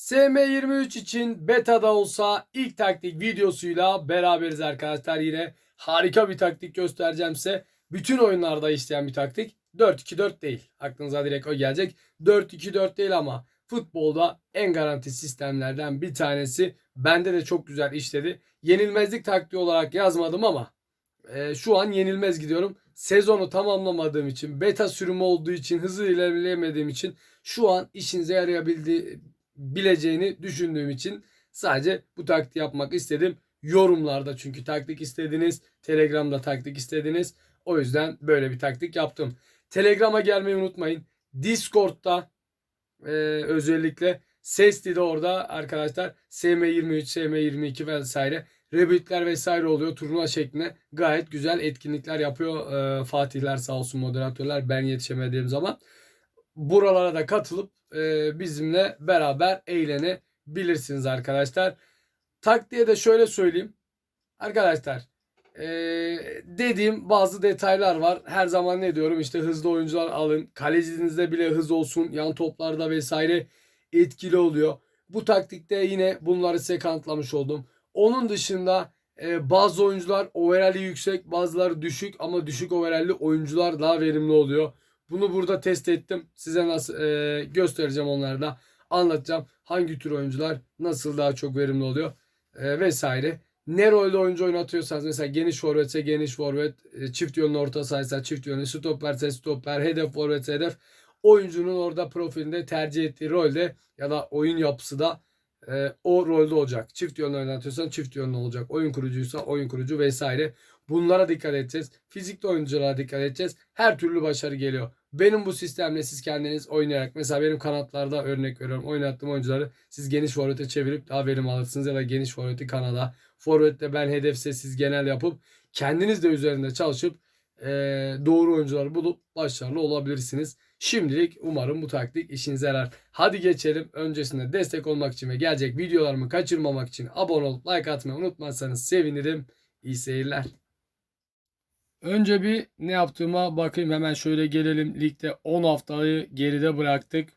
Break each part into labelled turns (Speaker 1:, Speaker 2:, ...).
Speaker 1: SM23 için beta'da olsa ilk taktik videosuyla beraberiz arkadaşlar. Yine harika bir taktik göstereceğim size. Bütün oyunlarda isteyen bir taktik. 4-2-4 değil. Aklınıza direkt o gelecek. 4-2-4 değil ama futbolda en garanti sistemlerden bir tanesi. Bende de çok güzel işledi. Yenilmezlik taktiği olarak yazmadım ama e, şu an yenilmez gidiyorum. Sezonu tamamlamadığım için, beta sürümü olduğu için, hızlı ilerleyemediğim için şu an işinize yarayabildiği bileceğini düşündüğüm için sadece bu taktiği yapmak istedim. Yorumlarda çünkü taktik istediniz. Telegram'da taktik istediniz. O yüzden böyle bir taktik yaptım. Telegram'a gelmeyi unutmayın. Discord'da e, özellikle Sesli de orada arkadaşlar SM23, SM22 vesaire rebütler vesaire oluyor. Turnuva şeklinde gayet güzel etkinlikler yapıyor e, Fatihler sağ olsun moderatörler ben yetişemediğim zaman. Buralara da katılıp e, bizimle beraber eğlenebilirsiniz arkadaşlar. Taktiğe de şöyle söyleyeyim. Arkadaşlar e, dediğim bazı detaylar var. Her zaman ne diyorum işte hızlı oyuncular alın. Kalecinizde bile hız olsun. Yan toplarda vesaire etkili oluyor. Bu taktikte yine bunları size kanıtlamış oldum. Onun dışında e, bazı oyuncular overall'i yüksek bazıları düşük ama düşük overall'li oyuncular daha verimli oluyor. Bunu burada test ettim. Size nasıl e, göstereceğim onları da anlatacağım. Hangi tür oyuncular nasıl daha çok verimli oluyor e, vesaire. Ne rolde oyuncu oynatıyorsanız mesela geniş forvetse geniş forvet, e, çift yönlü orta sahaysa çift yönlü, stoperse stoper, hedef forvetse hedef. Oyuncunun orada profilinde tercih ettiği rolde ya da oyun yapısı da e, o rolde olacak. Çift yönlü oynatıyorsan çift yönlü olacak. Oyun kurucuysa oyun kurucu vesaire. Bunlara dikkat edeceğiz. Fizikli oyunculara dikkat edeceğiz. Her türlü başarı geliyor. Benim bu sistemle siz kendiniz oynayarak mesela benim kanatlarda örnek veriyorum oynattığım oyuncuları siz geniş forvete çevirip daha verim alırsınız ya da geniş forveti kanada. Forvette ben hedefse siz genel yapıp kendiniz de üzerinde çalışıp e, doğru oyuncuları bulup başarılı olabilirsiniz. Şimdilik umarım bu taktik işinize yarar. Hadi geçelim. Öncesinde destek olmak için ve gelecek videolarımı kaçırmamak için abone olup like atmayı unutmazsanız sevinirim. İyi seyirler. Önce bir ne yaptığıma bakayım. Hemen şöyle gelelim. Ligde 10 haftayı geride bıraktık.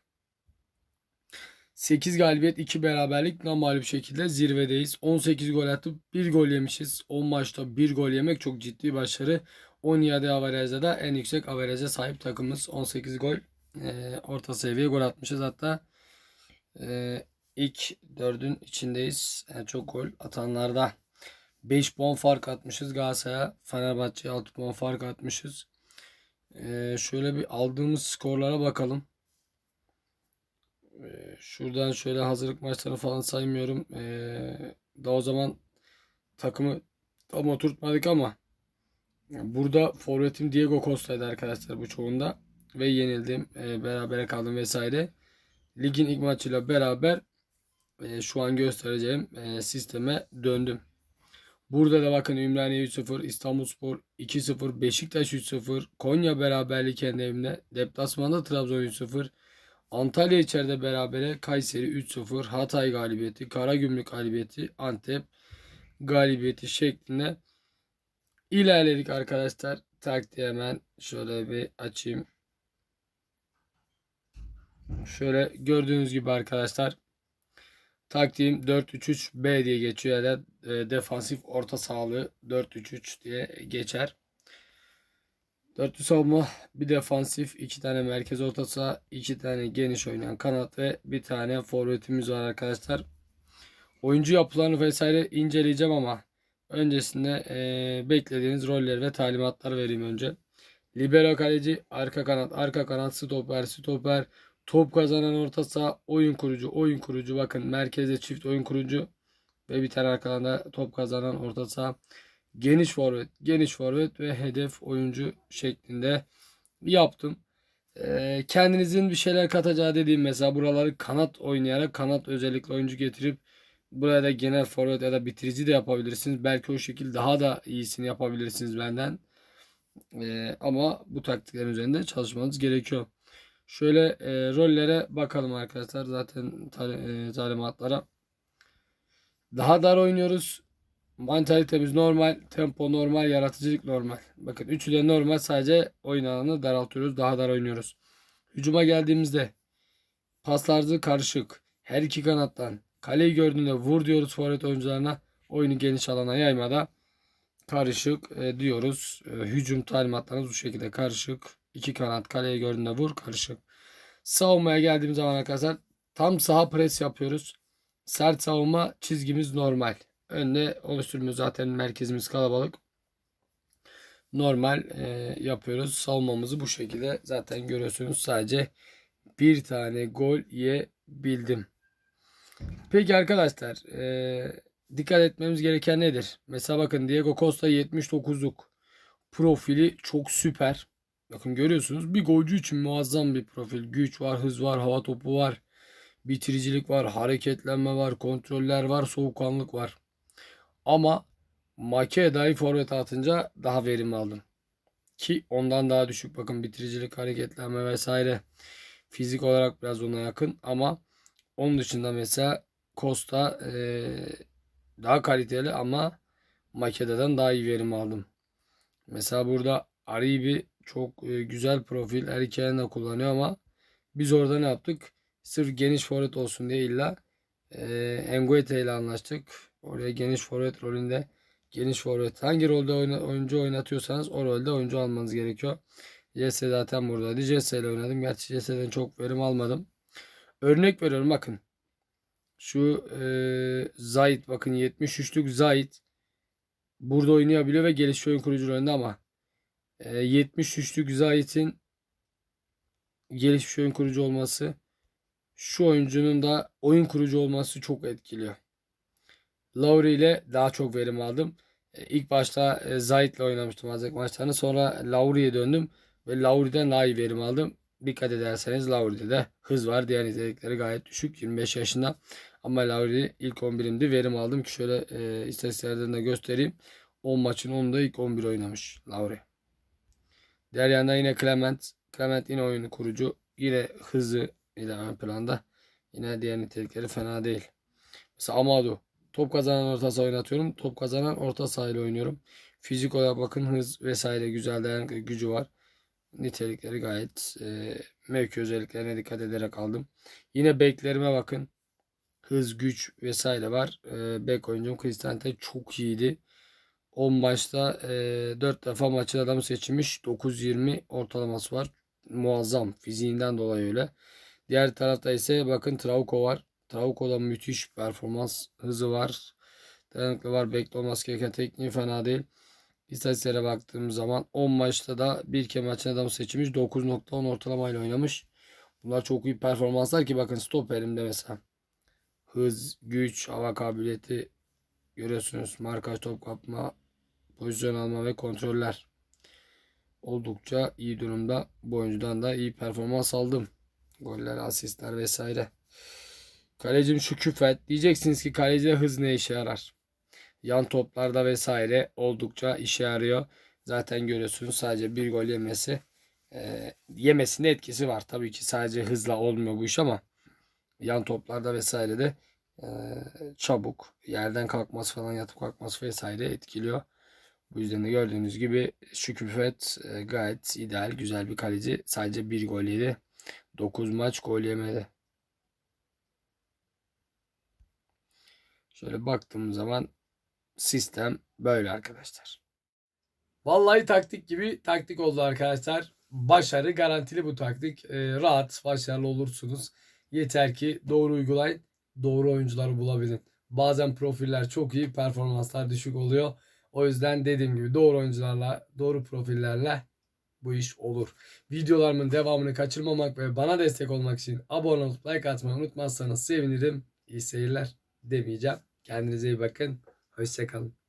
Speaker 1: 8 galibiyet 2 beraberlik normal bir şekilde zirvedeyiz. 18 gol atıp 1 gol yemişiz. 10 maçta 1 gol yemek çok ciddi başarı. 17 averajda da en yüksek averaja sahip takımımız. 18 gol e, orta seviye gol atmışız. Hatta e, ilk 4'ün içindeyiz. En çok gol atanlarda. 5 puan fark atmışız Galatasaray'a. Fenerbahçe'ye 6 puan fark atmışız. E, şöyle bir aldığımız skorlara bakalım. E, şuradan şöyle hazırlık maçlarını falan saymıyorum. E, daha o zaman takımı tam oturtmadık ama Burada forvetim Diego Costa'ydı arkadaşlar bu çoğunda. Ve yenildim. E, berabere kaldım vesaire. Ligin ilk maçıyla beraber e, şu an göstereceğim e, sisteme döndüm. Burada da bakın Ümraniye 3-0, İstanbulspor 2-0, Beşiktaş 3-0, Konya beraberlik kendi evinde, deplasmanda Trabzon 3-0, Antalya içeride berabere Kayseri 3-0, Hatay galibiyeti, Karagümrük galibiyeti, Antep galibiyeti şeklinde İlerledik arkadaşlar. Taktiği hemen şöyle bir açayım. Şöyle gördüğünüz gibi arkadaşlar. Taktiğim 4-3-3-B diye geçiyor ya da e, defansif orta sağlığı 4-3-3 diye geçer. Dörtlü savunma, bir defansif, iki tane merkez orta saha, iki tane geniş oynayan kanat ve bir tane forvetimiz var arkadaşlar. Oyuncu yapılarını vesaire inceleyeceğim ama Öncesinde e, beklediğiniz rolleri ve talimatlar vereyim önce. Libero kaleci, arka kanat, arka kanat, stoper, stoper, top kazanan orta saha, oyun kurucu, oyun kurucu. Bakın merkezde çift oyun kurucu ve bir tane arkadan da top kazanan orta saha. Geniş forvet, geniş forvet ve hedef oyuncu şeklinde yaptım. E, kendinizin bir şeyler katacağı dediğim mesela buraları kanat oynayarak kanat özellikle oyuncu getirip Buraya da genel forvet ya da bitirici de yapabilirsiniz. Belki o şekilde daha da iyisini yapabilirsiniz benden. Ee, ama bu taktiklerin üzerinde çalışmanız gerekiyor. Şöyle e, rollere bakalım arkadaşlar. Zaten e, talimatlara. Daha dar oynuyoruz. Mantalitemiz normal. Tempo normal. Yaratıcılık normal. Bakın üçü de normal. Sadece oyun alanını daraltıyoruz. Daha dar oynuyoruz. Hücuma geldiğimizde paslardı karışık. Her iki kanattan kaleyi gördüğünde vur diyoruz forvet oyuncularına. Oyunu geniş alana yaymada karışık e, diyoruz. E, hücum talimatlarınız bu şekilde karışık. İki kanat kaleyi gördüğünde vur karışık. Savunmaya geldiğimiz zaman arkadaşlar tam saha pres yapıyoruz. Sert savunma çizgimiz normal. Önde oluşturmuyor zaten merkezimiz kalabalık. Normal e, yapıyoruz. Savunmamızı bu şekilde zaten görüyorsunuz. Sadece bir tane gol yiyebildim. Peki arkadaşlar e, dikkat etmemiz gereken nedir? Mesela bakın Diego Costa 79'luk profili çok süper. Bakın görüyorsunuz bir golcü için muazzam bir profil. Güç var, hız var, hava topu var. Bitiricilik var, hareketlenme var, kontroller var, soğukkanlık var. Ama Makeda'yı forvet atınca daha verim aldım. Ki ondan daha düşük bakın bitiricilik, hareketlenme vesaire. Fizik olarak biraz ona yakın ama onun dışında mesela Costa eee, daha kaliteli ama Makeda'dan daha iyi verim aldım. Mesela burada Aribi çok e, güzel profil. Her ayağını da kullanıyor ama biz orada ne yaptık? Sırf geniş forvet olsun diye illa e, Nguete ile anlaştık. Oraya geniş forvet rolünde geniş forvet hangi rolde oyna- oyuncu oynatıyorsanız o rolde oyuncu almanız gerekiyor. Jesse zaten buradaydı. Jesse ile oynadım. Gerçi Jesse'den çok verim almadım. Örnek veriyorum bakın. Şu e, Zayt bakın 73'lük Zayt burada oynayabiliyor ve gelişiyor oyun kurucu rolünde ama 73'lük Zayt'in gelişmiş oyun kurucu olması şu oyuncunun da oyun kurucu olması çok etkiliyor. Lowry ile daha çok verim aldım. E, İlk başta e, Zayt'le oynamıştım Azek maçlarını. Sonra Lowry'ye döndüm ve Lowry'den daha iyi verim aldım. Dikkat ederseniz Lowry'de de hız var. Diğer nitelikleri gayet düşük. 25 yaşında. Ama Lowry ilk 11'imdi. Verim aldım ki şöyle e, istatistiklerden de göstereyim. 10 maçın 10'da ilk 11 oynamış Lowry. Diğer yandan yine Clement. Clement yine oyunu kurucu. Yine hızı ile ön planda. Yine diğer nitelikleri fena değil. Mesela Amadu. Top kazanan orta saha oynatıyorum. Top kazanan orta sahayla oynuyorum. Fizik olarak bakın hız vesaire güzel dayanıklı gücü var. Nitelikleri gayet e, mevki özelliklerine dikkat ederek aldım. Yine beklerime bakın. Hız, güç vesaire var. E, bek oyuncum Cristante çok iyiydi. 10 maçta e, 4 defa maçın adamı seçilmiş. 9-20 ortalaması var. Muazzam. Fiziğinden dolayı öyle. Diğer tarafta ise bakın Trauco var. Trauco'da müthiş performans hızı var. Dayanıklı var. Bekle olması gereken tekniği fena değil. İstatistiklere baktığımız zaman 10 maçta da bir kere maçın adamı seçilmiş. 9.10 ortalamayla oynamış. Bunlar çok iyi performanslar ki bakın stoperimde mesela. Hız, güç, hava kabiliyeti görüyorsunuz. Markaj top kapma, pozisyon alma ve kontroller. Oldukça iyi durumda. Bu oyuncudan da iyi performans aldım. Goller, asistler vesaire. Kalecim şu küfet. Diyeceksiniz ki kalecide hız ne işe yarar? Yan toplarda vesaire oldukça işe yarıyor. Zaten görüyorsunuz sadece bir gol yemesi. E, yemesinde etkisi var. Tabii ki sadece hızla olmuyor bu iş ama yan toplarda vesaire de e, çabuk yerden kalkması falan yatıp kalkması vesaire etkiliyor. Bu yüzden de gördüğünüz gibi Şüküfet e, gayet ideal güzel bir kaleci. Sadece bir gol yedi. 9 maç gol yemedi. Şöyle baktığım zaman sistem böyle arkadaşlar. Vallahi taktik gibi taktik oldu arkadaşlar. Başarı garantili bu taktik. Ee, rahat, başarılı olursunuz. Yeter ki doğru uygulayın. Doğru oyuncuları bulabilin. Bazen profiller çok iyi, performanslar düşük oluyor. O yüzden dediğim gibi doğru oyuncularla, doğru profillerle bu iş olur. Videolarımın devamını kaçırmamak ve bana destek olmak için abone olup like atmayı unutmazsanız sevinirim. İyi seyirler demeyeceğim. Kendinize iyi bakın. Hoşçakalın.